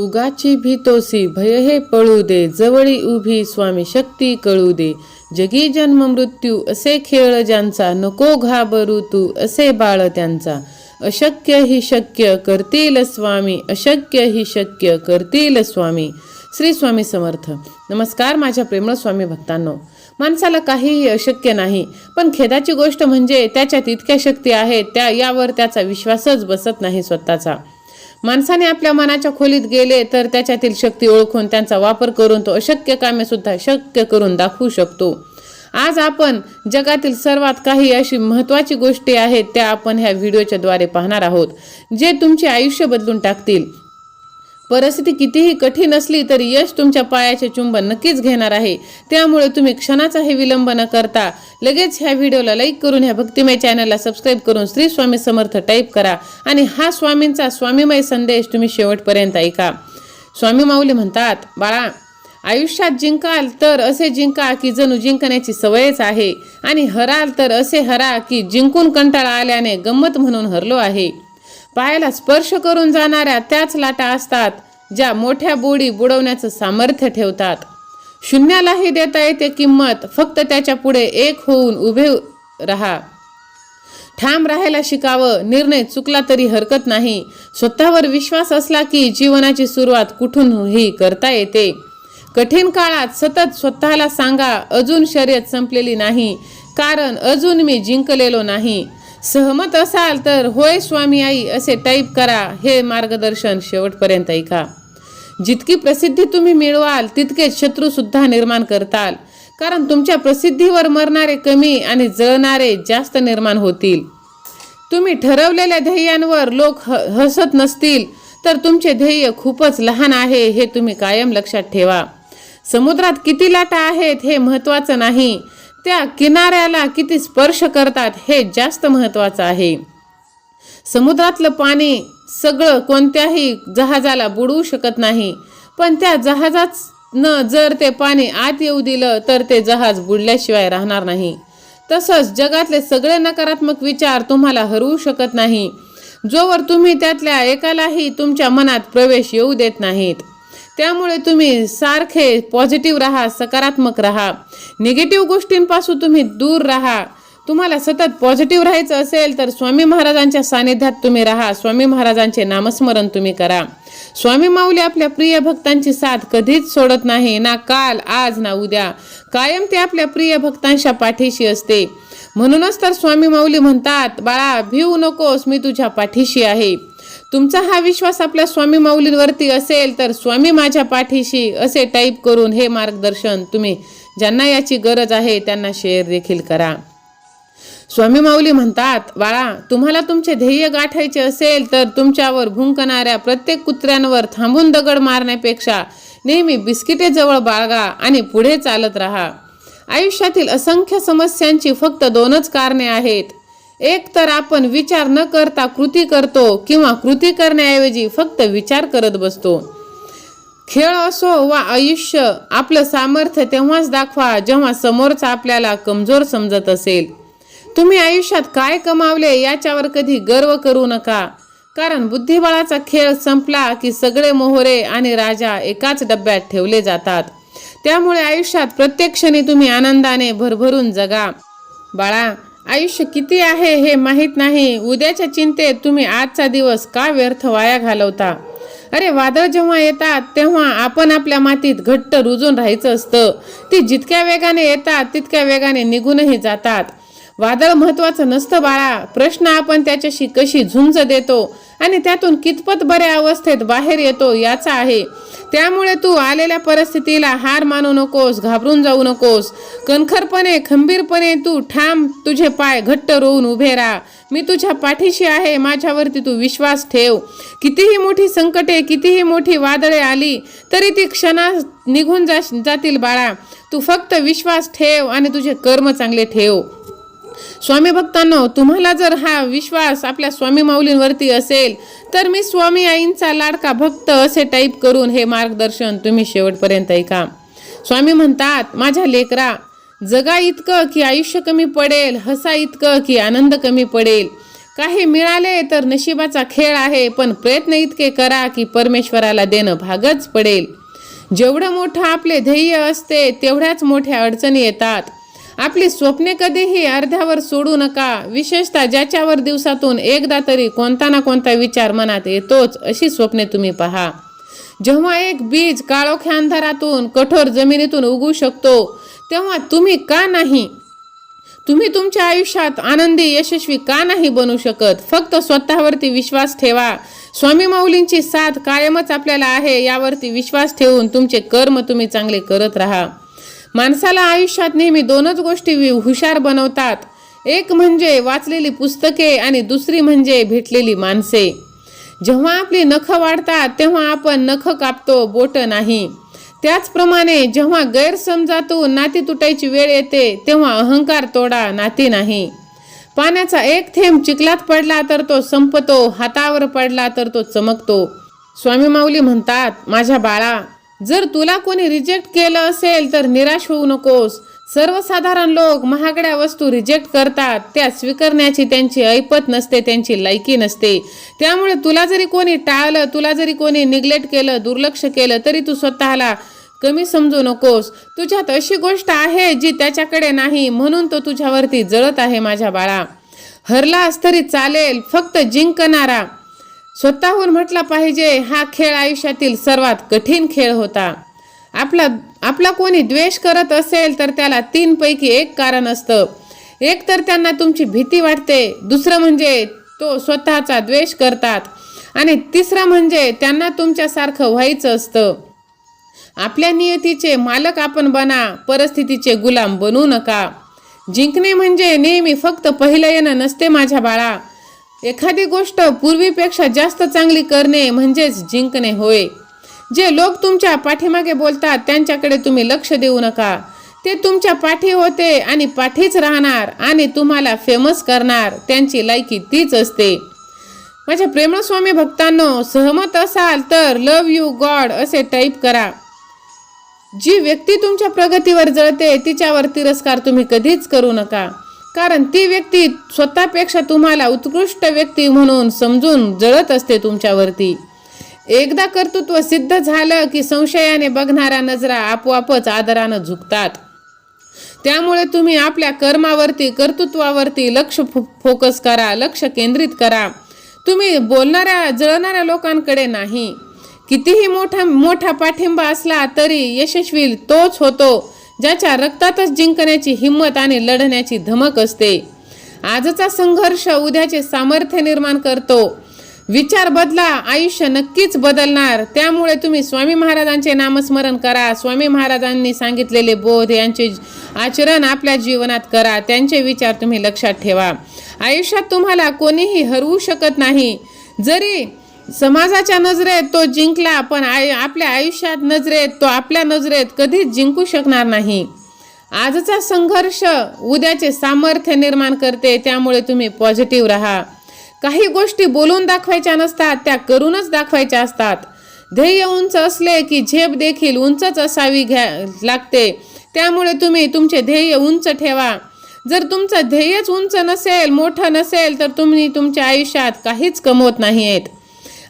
उगाची भीतोसी भय हे पळू दे जवळी उभी स्वामी शक्ती कळू दे. जगी जन्म मृत्यू असे खेळ ज्यांचा नको घाबरू तू असे बाळ त्यांचा. अशक्य ही शक्य करतील स्वामी अशक्य ही शक्य करतील स्वामी. श्री स्वामी समर्थ. नमस्कार माझ्या प्रेमळ स्वामी भक्तांनो. माणसाला काहीही अशक्य नाही पण खेदाची गोष्ट म्हणजे त्याच्यात इतक्या शक्ती आहेत त्या यावर त्याचा विश्वासच बसत नाही स्वतःचा. माणसाने आपल्या मनाच्या खोलीत गेले तर त्याच्यातील शक्ती ओळखून त्यांचा वापर करून तो अशक्य कामे सुद्धा शक्य करून दाखवू शकतो. आज आपण जगातील सर्वात काही अशी महत्त्वाची गोष्टी आहेत त्या आपण ह्या व्हिडिओच्या द्वारे पाहणार आहोत जे तुमचे आयुष्य बदलून टाकतील. परिस्थिती कितीही कठीण असली तरी यश तुमच्या पायाचे चुंबन नक्कीच घेणार आहे. त्यामुळे तुम्ही क्षणाचाही विलंब न करता लगेच ह्या व्हिडिओला लाईक करून ह्या भक्तिमय चॅनलला सबस्क्राईब करून श्री स्वामी समर्थ टाईप करा आणि हा स्वामींचा स्वामीमय संदेश तुम्ही शेवटपर्यंत ऐका. स्वामी माऊली म्हणतात बाळा आयुष्यात जिंकाल तर असे जिंका की जणू जिंकण्याची सवयच आहे आणि हराल तर असे हरा की जिंकून कंटाळा आल्याने गंमत म्हणून हरलो आहे. पायाला स्पर्श करून जाणाऱ्या त्याच लाटा असतात ज्या मोठ्या बोडी बुडवण्याचं सामर्थ्य ठेवतात. शून्यालाही देता येते किंमत फक्त त्याच्या पुढे एक होऊन उभे राहा. ठाम राहायला शिकावं निर्णय चुकला तरी हरकत नाही. स्वतःवर विश्वास असला की जीवनाची सुरुवात कुठूनही करता येते. कठीण काळात सतत स्वतःला सांगा अजून शर्यत संपलेली नाही. कारण अजून मी जिंकलेलो नाही. सहमत असाल तर होय स्वामी आई असे टाईप करा. हे मार्गदर्शन शेवटपर्यंत ऐका जितकी प्रसिद्धी तुम्ही मिळवाल तितकेच शत्रूसुद्धा निर्माण करताल. कारण तुमच्या प्रसिद्धीवर मरणारे कमी आणि जळणारे जास्त निर्माण होतील. तुम्ही ठरवलेल्या ध्येयांवर लोक ह हसत नसतील तर तुमचे ध्येय खूपच लहान आहे हे तुम्ही कायम लक्षात ठेवा. समुद्रात किती लाटा आहेत हे महत्त्वाचं नाही. त्या किनाऱ्याला किती स्पर्श करतात हे जास्त महत्त्वाचं आहे. समुद्रातलं पाणी सगळं कोणत्याही जहाजाला बुडवू शकत नाही. पण त्या जहाजात न जर ते पाणी आत येऊ दिलं तर ते जहाज बुडल्याशिवाय राहणार नाही. तसंच जगातले सगळे नकारात्मक विचार तुम्हाला हरवू शकत नाही. जोवर तुम्ही त्यातल्या एकालाही तुमच्या मनात प्रवेश येऊ देत नाहीत. त्यामुळे तुम्ही सारखे पॉझिटिव्ह राहा सकारात्मक राहा. निगेटिव्ह गोष्टींपासून तुम्ही दूर राहा. तुम्हाला सतत पॉझिटिव्ह राहायचं असेल तर स्वामी महाराजांच्या सानिध्यात तुम्ही राहा. स्वामी महाराजांचे नामस्मरण तुम्ही करा. स्वामी माऊली आपल्या प्रिय भक्तांची साथ कधीच सोडत नाही ना काल आज ना उद्या. कायम ते आपल्या प्रिय भक्तांच्या पाठीशी असते. म्हणूनच तर स्वामी माऊली म्हणतात बाळा भिवू नकोस मी तुझ्या पाठीशी आहे. तुमचा हा विश्वास आपल्या स्वामी माऊलींवरती असेल तर स्वामी माझ्या पाठीशी असे टाईप करून हे मार्गदर्शन तुम्ही ज्यांना याची गरज आहे त्यांना शेअर देखील करा. स्वामी माऊली म्हणतात बाळा तुम्हाला तुमचे ध्येय गाठायचे असेल तर तुमच्यावर भुंकणाऱ्या प्रत्येक कुत्र्यांवर थांबून दगड मारण्यापेक्षा नेहमी बिस्किटे जवळ बाळगा आणि पुढे चालत राहा. आयुष्यातील असंख्य समस्यांची फक्त दोनच कारणे आहेत. एक तर आपण विचार न करता कृती करतो किंवा कृती करण्याऐवजी फक्त विचार करत बसतो. खेळ असो वा आयुष्य आपलं सामर्थ्य तेव्हाच दाखवा जेव्हा समोरचा आपल्याला कमजोर समजत असेल. तुम्ही आयुष्यात काय कमावले याच्यावर कधी गर्व करू नका. कारण बुद्धिबळाचा खेळ संपला की सगळे मोहरे आणि राजा एकाच डब्यात ठेवले जातात. त्यामुळे आयुष्यात प्रत्येक क्षणी तुम्ही आनंदाने भरभरून जगा. बाळा आयुष्य किती आहे हे माहीत नाही. उद्याच्या चिंतेत तुम्ही आजचा दिवस का व्यर्थ वाया घालवता? अरे वादळ जेव्हा येतात तेव्हा आपण आपल्या मातीत घट्ट रुजून राहायचं असतं. ती जितक्या वेगाने येतात तितक्या वेगाने निघूनही जातात. वादळ महत्वाचं नसतं बाळा. प्रश्न आपण त्याच्याशी कशी झुंज देतो आणि त्यातून कितपत बऱ्या अवस्थेत बाहेर येतो याचा आहे. त्यामुळे तू आलेल्या परिस्थितीला हार मानू नकोस घाबरून जाऊ नकोस. कणखरपणे खंबीरपणे तू ठाम तुझे पाय घट्ट रोवून उभे राहा. मी तुझ्या पाठीशी आहे माझ्यावरती तू विश्वास ठेव. कितीही मोठी संकटे कितीही मोठी वादळे आली तरी ती क्षणा निघून जा जातील बाळा. तू फक्त विश्वास ठेव आणि तुझे कर्म चांगले ठेव. स्वामी भक्तांनो तुम्हाला जर हा विश्वास आपल्या स्वामी माऊलींवरती असेल तर मी स्वामी आईंचा लाडका भक्त असे टाईप करून हे मार्गदर्शन तुम्ही शेवटपर्यंत ऐका. स्वामी म्हणतात माझ्या लेकरा जगा इतकं की आयुष्य कमी पडेल हसा इतकं की आनंद कमी पडेल. काही मिळाले तर नशिबाचा खेळ आहे पण प्रयत्न इतके करा की परमेश्वराला देणं भागच पडेल. जेवढं मोठं आपले ध्येय असते तेवढ्याच मोठ्या अडचणी येतात. आपली स्वप्ने कधीही अर्ध्यावर सोडू नका. विशेषतः ज्याच्यावर दिवसातून एकदा तरी कोणता ना कोणता विचार मनात येतोच अशी स्वप्ने तुम्ही पहा. जेव्हा एक बीज काळोख्या अंधारातून कठोर जमिनीतून उगू शकतो तेव्हा तुम्ही का नाही? तुम्ही तुमच्या आयुष्यात आनंदी यशस्वी का नाही बनू शकत? फक्त स्वतःवरती विश्वास ठेवा. स्वामी माऊलींची साथ कायमच आपल्याला आहे यावरती विश्वास ठेवून तुमचे कर्म तुम्ही चांगले करत राहा. माणसाला आयुष्यात नेहमी दोनच गोष्टी वि- हुशार बनवतात. एक म्हणजे वाचलेली पुस्तके आणि दुसरी म्हणजे भेटलेली माणसे. जेव्हा आपली नखं वाढतात तेव्हा आपण नख कापतो बोट नाही. त्याचप्रमाणे जेव्हा गैरसमजातून नाती तुटायची वेळ येते तेव्हा अहंकार तोडा नाती नाही. पाण्याचा एक थेंब चिखलात पडला तर तो संपतो हातावर पडला तर तो चमकतो. स्वामी माऊली म्हणतात माझ्या बाळा जर तुला कोणी रिजेक्ट केलं असेल तर निराश होऊ नकोस. सर्वसाधारण लोक महागड्या वस्तू रिजेक्ट करतात. त्या स्वीकारण्याची त्यांची ऐपत नसते त्यांची लायकी नसते. त्यामुळे तुला जरी कोणी टाळलं तुला जरी कोणी निग्लेक्ट केलं दुर्लक्ष केलं तरी तू स्वतःला कमी समजू नकोस. तुझ्यात अशी गोष्ट आहे जी त्याच्याकडे नाही म्हणून तो तुझ्यावरती जळत आहे माझ्या बाळा. हरलास तरी चालेल फक्त जिंकणारा. स्वतःहून म्हटला पाहिजे हा खेळ आयुष्यातील सर्वात कठीण खेळ होता. आपला आपला कोणी द्वेष करत असेल तर त्याला तीनपैकी एक कारण असतं. एक तर त्यांना तुमची भीती वाटते दुसरं म्हणजे तो स्वतःचा द्वेष करतात. आणि तिसरं म्हणजे त्यांना तुमच्यासारखं व्हायचं असतं. आपल्या नियतीचे मालक आपण बना परिस्थितीचे गुलाम बनू नका. जिंकणे म्हणजे नेहमी फक्त पहिलं येणं नसते माझ्या बाळा. एखादी गोष्ट पूर्वीपेक्षा जास्त चांगली करणे म्हणजेच जिंकणे होय. जे लोक तुमच्या पाठीमागे बोलतात त्यांच्याकडे तुम्ही लक्ष देऊ नका. ते तुमच्या पाठी होते आणि पाठीच राहणार आणि तुम्हाला फेमस करणार त्यांची लायकी तीच असते. माझ्या प्रेमस्वामी भक्तांनो सहमत असाल तर लव यू गॉड असे टाईप करा. जी व्यक्ती तुमच्या प्रगतीवर जळते तिच्यावर तिरस्कार तुम्ही कधीच करू नका. कारण ती व्यक्ती स्वतःपेक्षा तुम्हाला उत्कृष्ट व्यक्ती म्हणून समजून जळत असते तुमच्यावरती. एकदा कर्तृत्व सिद्ध झालं की संशयाने बघणाऱ्या नजरा आपोआपच आदरानं झुकतात. त्यामुळे तुम्ही आपल्या कर्मावरती कर्तृत्वावरती लक्ष फोकस करा लक्ष केंद्रित करा. तुम्ही बोलणाऱ्या जळणाऱ्या लोकांकडे नाही. कितीही मोठा मोठा पाठिंबा असला तरी यशस्वी तोच होतो. ज्याच्या रक्तातच जिंकण्याची हिंमत आणि लढण्याची धमक असते. आजचा संघर्ष उद्याचे सामर्थ्य निर्माण करतो. विचार बदला आयुष्य नक्कीच बदलणार. त्यामुळे तुम्ही स्वामी महाराजांचे नामस्मरण करा. स्वामी महाराजांनी सांगितलेले बोध यांचे आचरण आपल्या जीवनात करा. त्यांचे विचार तुम्ही लक्षात ठेवा. आयुष्यात तुम्हाला कोणीही हरवू शकत नाही. जरी समाजाच्या नजरेत तो जिंकला पण आय आपल्या आयुष्यात नजरेत तो आपल्या नजरेत कधीच जिंकू शकणार नाही. आजचा संघर्ष उद्याचे सामर्थ्य निर्माण करते त्यामुळे तुम्ही पॉझिटिव्ह राहा. काही गोष्टी बोलून दाखवायच्या नसतात त्या करूनच दाखवायच्या असतात. ध्येय उंच असले की झेप देखील उंचच असावी घ्या लागते. त्यामुळे तुम्ही तुमचे ध्येय उंच ठेवा. जर तुमचं ध्येयच उंच नसेल मोठं नसेल तर तुम्ही तुमच्या आयुष्यात काहीच कमवत नाही आहेत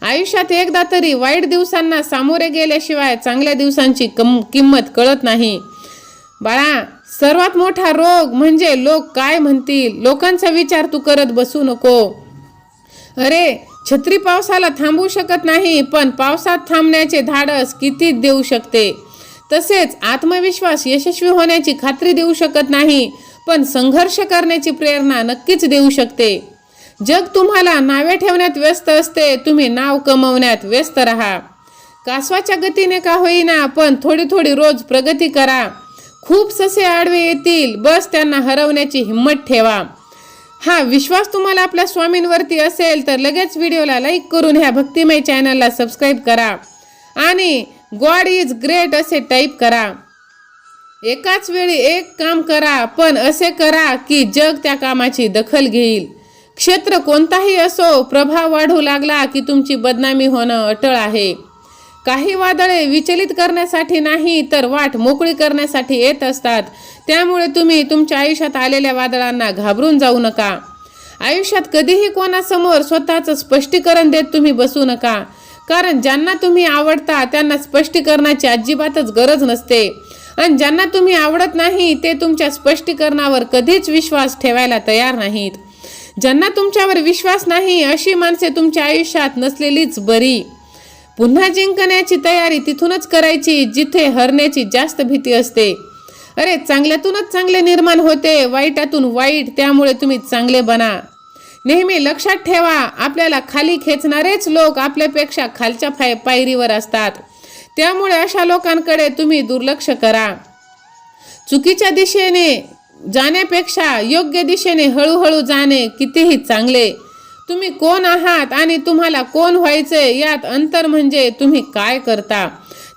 आयुष्यात एकदा तरी वाईट दिवसांना सामोरे गेल्याशिवाय चांगल्या दिवसांची कम किंमत कळत नाही. बाळा सर्वात मोठा रोग म्हणजे लोक काय म्हणतील? लोकांचा विचार तू करत बसू नको. अरे छत्री पावसाला थांबवू शकत नाही पण पावसात थांबण्याचे धाडस किती देऊ शकते? तसेच आत्मविश्वास यशस्वी होण्याची खात्री देऊ शकत नाही पण संघर्ष करण्याची प्रेरणा नक्कीच देऊ शकते. जग तुम्हाला नावे ठेवण्यात व्यस्त असते तुम्ही नाव कमवण्यात व्यस्त राहा. कासवाच्या गतीने का होईना पण थोडी थोडी रोज प्रगती करा. खूप ससे आडवे येतील बस त्यांना हरवण्याची हिंमत ठेवा. हा विश्वास तुम्हाला आपल्या स्वामींवरती असेल तर लगेच व्हिडिओला लाईक करून ह्या भक्तिमय चॅनलला सबस्क्राईब करा. आणि गॉड इज ग्रेट असे टाईप करा. एकाच वेळी एक काम करा पण असे करा की जग त्या कामाची दखल घेईल. क्षेत्र कोणताही असो प्रभाव वाढू लागला की तुमची बदनामी होणं अटळ आहे. काही वादळे विचलित करण्यासाठी नाही तर वाट मोकळी करण्यासाठी येत असतात. त्यामुळे तुम्ही तुमच्या आयुष्यात आलेल्या वादळांना घाबरून जाऊ नका. आयुष्यात कधीही कोणासमोर स्वतःचं स्पष्टीकरण देत तुम्ही बसू नका. कारण ज्यांना तुम्ही आवडता त्यांना स्पष्टीकरणाची अजिबातच गरज नसते. आणि ज्यांना तुम्ही आवडत नाही ते तुमच्या स्पष्टीकरणावर कधीच विश्वास ठेवायला तयार नाहीत. ज्यांना तुमच्यावर विश्वास नाही अशी माणसे तुमच्या आयुष्यात नसलेलीच बरी. पुन्हा जिंकण्याची तयारी तिथूनच करायची जिथे हरण्याची जास्त भीती असते. अरे चांगल्यातूनच चांगले निर्माण होते वाईटातून वाईट त्यामुळे तुम्ही चांगले बना. नेहमी लक्षात ठेवा आपल्याला खाली खेचणारेच लोक आपल्यापेक्षा खालच्या फाय पायरीवर असतात. त्यामुळे अशा लोकांकडे तुम्ही दुर्लक्ष करा. चुकीच्या दिशेने जाण्यापेक्षा योग्य दिशेने हळूहळू जाणे कितीही चांगले. तुम्ही कोण आहात आणि तुम्हाला कोण व्हायचे यात अंतर म्हणजे तुम्ही काय करता?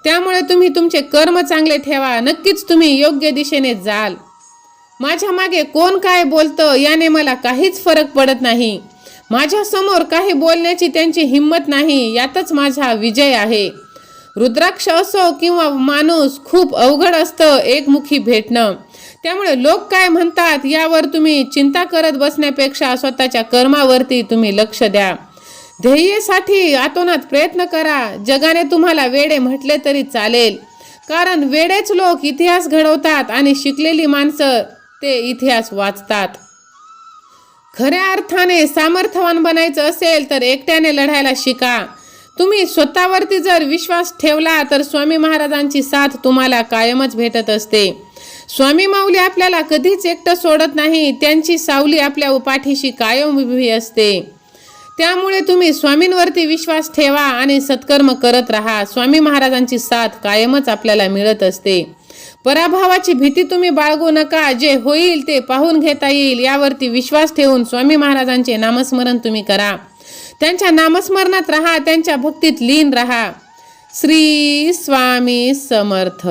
त्यामुळे तुम्ही तुमचे कर्म चांगले ठेवा नक्कीच तुम्ही योग्य दिशेने जाल. माझ्या मागे कोण काय बोलतं याने मला काहीच फरक पडत नाही. माझ्यासमोर काही बोलण्याची त्यांची हिंमत नाही यातच माझा विजय आहे. रुद्राक्ष असो किंवा माणूस खूप अवघड असतं एकमुखी भेटणं. त्यामुळे लोक काय म्हणतात यावर तुम्ही चिंता करत बसण्यापेक्षा स्वतःच्या कर्मावरती तुम्ही लक्ष द्या. ध्येयेसाठी आतोनात प्रयत्न करा. जगाने तुम्हाला वेडे म्हटले तरी चालेल. कारण वेडेच लोक इतिहास घडवतात आणि शिकलेली माणसं ते इतिहास वाचतात. खऱ्या अर्थाने सामर्थ्यवान बनायचं असेल तर एकट्याने लढायला शिका. तुम्ही स्वतःवरती जर विश्वास ठेवला तर स्वामी महाराजांची साथ तुम्हाला कायमच भेटत असते. स्वामी माऊली आपल्याला कधीच एकटं सोडत नाही त्यांची सावली आपल्या पाठीशी कायम उभी असते. त्यामुळे तुम्ही स्वामींवरती विश्वास ठेवा आणि सत्कर्म करत राहा. स्वामी महाराजांची साथ कायमच आपल्याला मिळत असते. पराभवाची भीती तुम्ही बाळगू नका. जे होईल ते पाहून घेता येईल. यावरती विश्वास ठेवून स्वामी महाराजांचे नामस्मरण तुम्ही करा. त्यांच्या नामस्मरणात राहा त्यांच्या भक्तीत लीन राहा. श्री स्वामी समर्थ.